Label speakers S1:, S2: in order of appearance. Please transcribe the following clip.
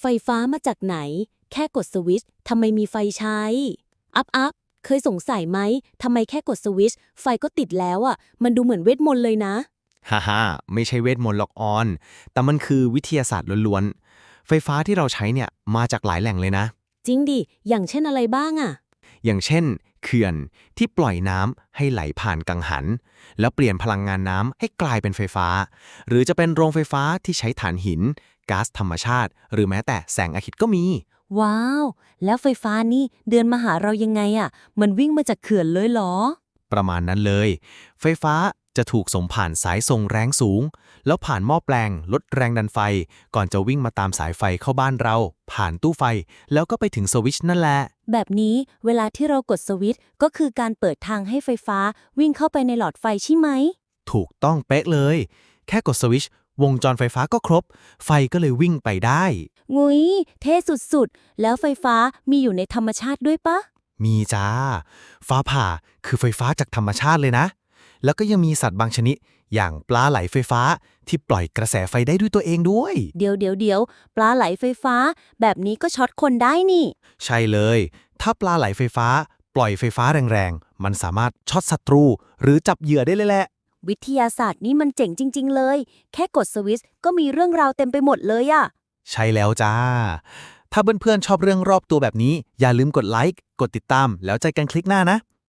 S1: ไฟฟ้ามาจากไหน แค่กดสวิตช์ทำไมมีไฟใช้ อัพอัพเคยสงสัยไหมทำไมแค่กดสวิตช์ไฟก็ติดแล้วอะ มันดูเหมือนเวทมนต์เลยนะ
S2: ฮ่าฮ่าไม่ใช่เวทมนต์หรอกออน แต่มันคือวิทยาศาสตร์ล้วนๆ ไฟฟ้าที่เราใช้เนี่ยมาจากหลายแหล่งเลยนะ
S1: จริงดิ อย่างเช่นอะไรบ้างอะ
S2: อย่างเช่น เขื่อนที่ปล่อยน้ำให้ไหลผ่านกังหัน แล้วเปลี่ยนพลังงานน้ำให้กลายเป็นไฟฟ้า หรือจะเป็นโรงไฟฟ้าที่ใช้ถ่านหิน ก๊าซธรรมชาติ หรือแม้แต่แสงอาทิตย์ก็มี
S1: ว้าว แล้วไฟฟ้านี่เดินมาหาเรายังไงอะ มันวิ่งมาจากเขื่อนเลยเหรอ
S2: ประมาณนั้นเลย ไฟฟ้าจะถูกส่งผ่านสายส่งแรงสูง แล้วผ่านหม้อแปลง ลดแรงดันไฟ ก่อนจะวิ่งมาตามสายไฟเข้าบ้านเรา ผ่านตู้ไฟ แล้วก็ไปถึงสวิตช์นั่นแหละ
S1: แบบนี้เวลาที่เรากดสวิตช์ก็คือการเปิดทางให้ไฟฟ้าวิ่งเข้าไปในหลอดไฟใช่ไหม
S2: ถูกต้องเป๊ะเลย แค่กดสวิตช์ วงจรไฟฟ้าก็ครบ ไฟก็เลยวิ่งไปได้
S1: งุยเท่สุดๆ แล้วไฟฟ้ามีอยู่ในธรรมชาติด้วยปะ
S2: มีจ้า ฟ้าผ่าคือไฟฟ้าจากธรรมชาติเลยนะ แล้วก็ยังมีสัตว์บางชนิด อย่างปลาไหลไฟฟ้าที่ปล่อยกระแสไฟได้ด้วยตัวเองด้วย
S1: เดี๋ยวเดี๋ยวเดี๋ยวปลาไหลไฟฟ้า แบบนี้ก็ช็อตคนได้นี่
S2: ใช่เลย ถ้าปลาไหลไฟฟ้า ปล่อยไฟฟ้าแรงๆ มันสามารถช็อตศัตรู หรือจับเหยื่อได้เลยแหละ
S1: วิทยาศาสตร์นี่มันเจ๋งจริง ๆ เลย แค่กดสวิตช์ก็มีเรื่องราวเต็มไปหมดเลยอะ
S2: ใช่แล้วจ้า ถ้าเพื่อนๆชอบเรื่องรอบตัวแบบนี้ อย่าลืมกดไลค์ กดติดตาม แล้วเจอกันคลิกหน้านะ